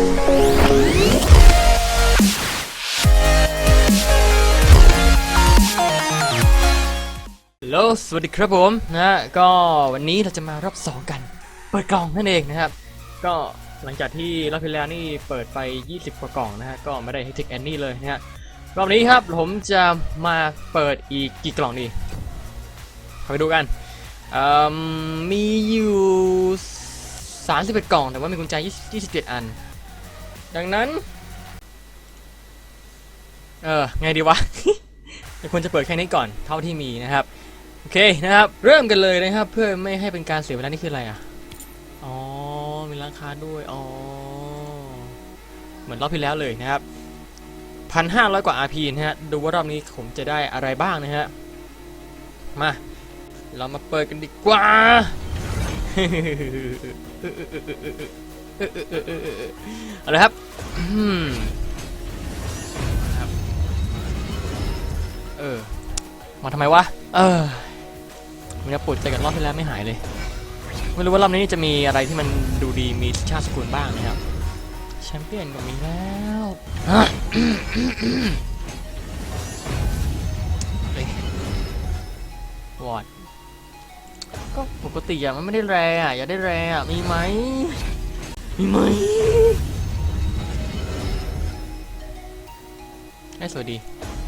ลโหลสวัสดีครับผมนะก็วันนี้เราจะมารอบสองกัน เปิดกล่องนั่นเองนะครับ ก็หลังจากที่รอบที่แล้วนี่เปิดไป 20 กว่ากล่องนะฮะก็ไม่ได้ให้ทิกแอนนี่เลยนะฮะรอบนี้ครับผมจะมาเปิดอีกกี่กล่องดีไปดูกันเอิ่มมีอยู่ 31 กล่อง แต่ว่ามีกุญแจ 27 อัน ดังนั้น เออ ไงดีวะเดี๋ยวควรจะเปิดแค่นี้ก่อนเท่าที่มีนะครับ โอเคนะครับ เริ่มกันเลยนะครับ เพื่อไม่ให้เป็นการเสียเวลานี่คืออะไรอะ อ๋อ มีร้านค้าด้วย อ๋อ เหมือนรอบที่แล้วเลยนะครับพันห้าร้อยกว่า RP นะฮะ ดูว่ารอบนี้ผมจะได้อะไรบ้างนะฮะ มา เรามาเปิดกันดีกว่า เอาลยครับเออ มาทำไมวะ เออมันจะปวดใจกันรอบที่แล้วไม่หายเลย ไม่รู้ว่ารอบนี้จะมีอะไรที่มันดูดีมีชาติสกุลบ้างนะครับ แชมเปี้ยนก็มีแล้วเฮ้ยวอดก็ปกติอะมันไม่ได้แรงอะอยาได้แรงอะมีไหม มีไหมได้สวยดี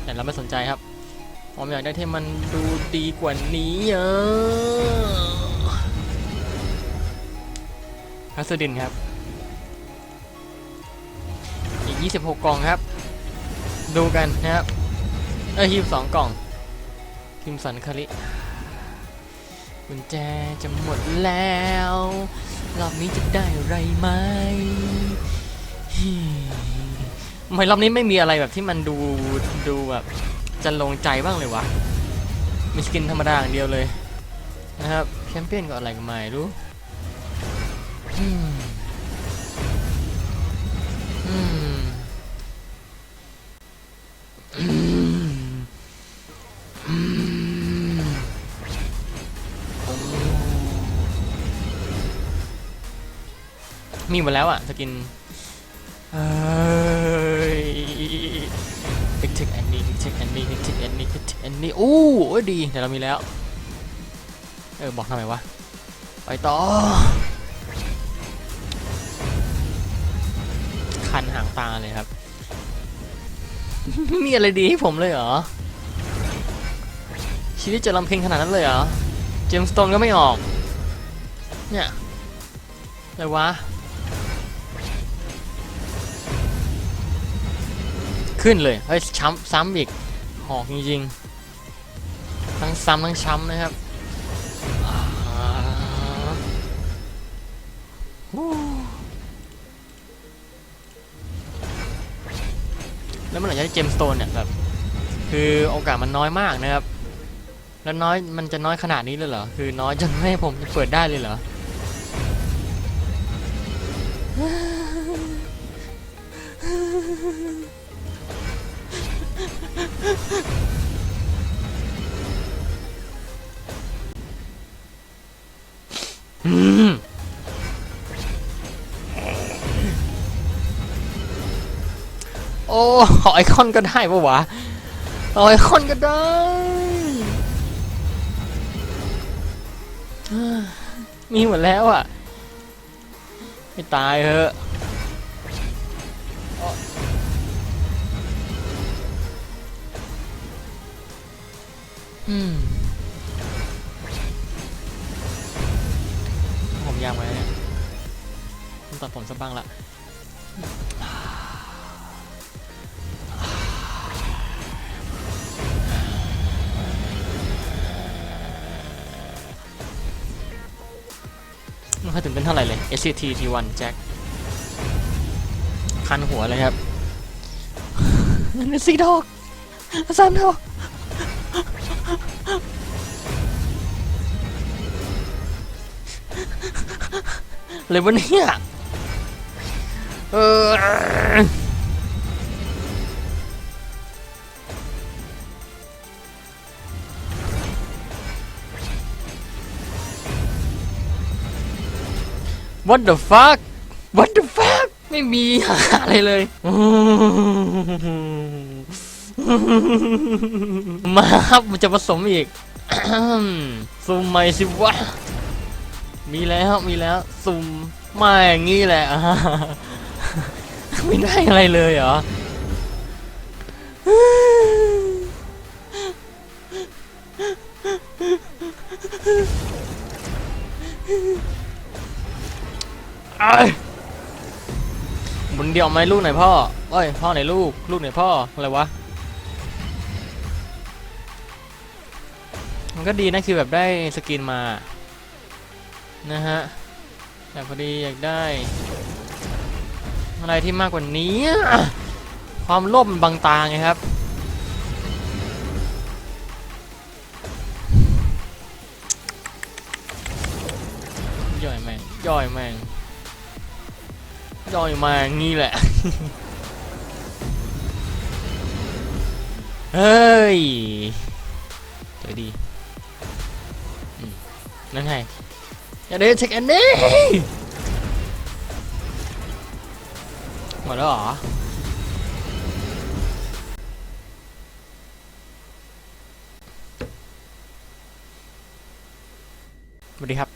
แต่เราไม่สนใจครับผมอยากได้ที่มันดูดีกว่านี้เอะฮัสดินครับ อีก 26 กล่องครับ ดูกันนะครับ เอ้ย22กล่องคิมสันคาริกุญแจจะหมดแล้ว รอบนี้จะได้อะไรไหมฮึ่มทำไมรอบนี้ไม่มีอะไรแบบที่มันดูดูแบบจะลงใจบ้างเลยวะ มีสกินธรรมดาอย่างเดียวเลยนะครับแชมเปี้ยนก็อะไรก็ไม่รู้ มีหมดแล้วอะสกินเอ้ยฮิกแอนนี่ฮิกแอนนี่ฮิกแอนนี่ฮิกแอนนี่โอ้โอ้ยดีแต่เรามีแล้ว เออ บอกทำไมวะ ไปต่อ คันหางตาเลยครับ มีอะไรดีให้ผมเลยเหรอ ชีวิตจะลำเพ็งขนาดนั้นเลยเหรอ เจมส์สโตนก็ไม่ออก เนี่ยอะไรวะ ขึ้นเลยเฮ้ยช้ำซ้ำอีกหอกจริงๆทั้งซ้ำทั้งช้ำนะครับแล้วเมื่อไหร่จะได้เจมสโตนเนี่ยแบบคือโอกาสมันน้อยมากนะครับ แล้วน้อยมันจะน้อยขนาดนี้เลยเหรอ คือน้อยจนไม่ให้ผมเปิดได้เลยเหรออืม โอ้ขอไอคอนก็ได้ปะวะเอาไอคอนก็ได้มีหมดแล้วอะ ไม่ตายเถอะ ผมยางไว้เนี่ยต้องตัดผมสักบ้างละไม่ค่อยตื่นเต้นเท่าไหร่เลย SCT T1 แจ็คคันหัวเลยครับสีดอกสามดอก เลยวะเนี่ยเออ what the fuck what the fuck ไม่มีหาอะไรเลยมาครับมันจะผสมอีกซุ่มใหม่สิวะ มีแล้วมีแล้วซุ่มมาอย่างงี้แหละ ไม่ได้อะไรเลยเหรอไอ้หมุนเดียวไหมลูกไหนพ่อเอ้ยพ่อไหนลูก ลูกไหนพ่อ อะไรวะ มันก็ดีนะคือแบบได้สกินมา นะฮะแต่พอดีอยากได้ อะไรที่มากกว่านี้ ความโลภมันบังตาไงครับ ย่อยแม่งย่อยแม่งย่อยแมงนี่แหละ เฮ้ยเจอดีนั่นไง อย่าเดินเช็คอันนี้หมดแล้วเหรอสวัสดีครับ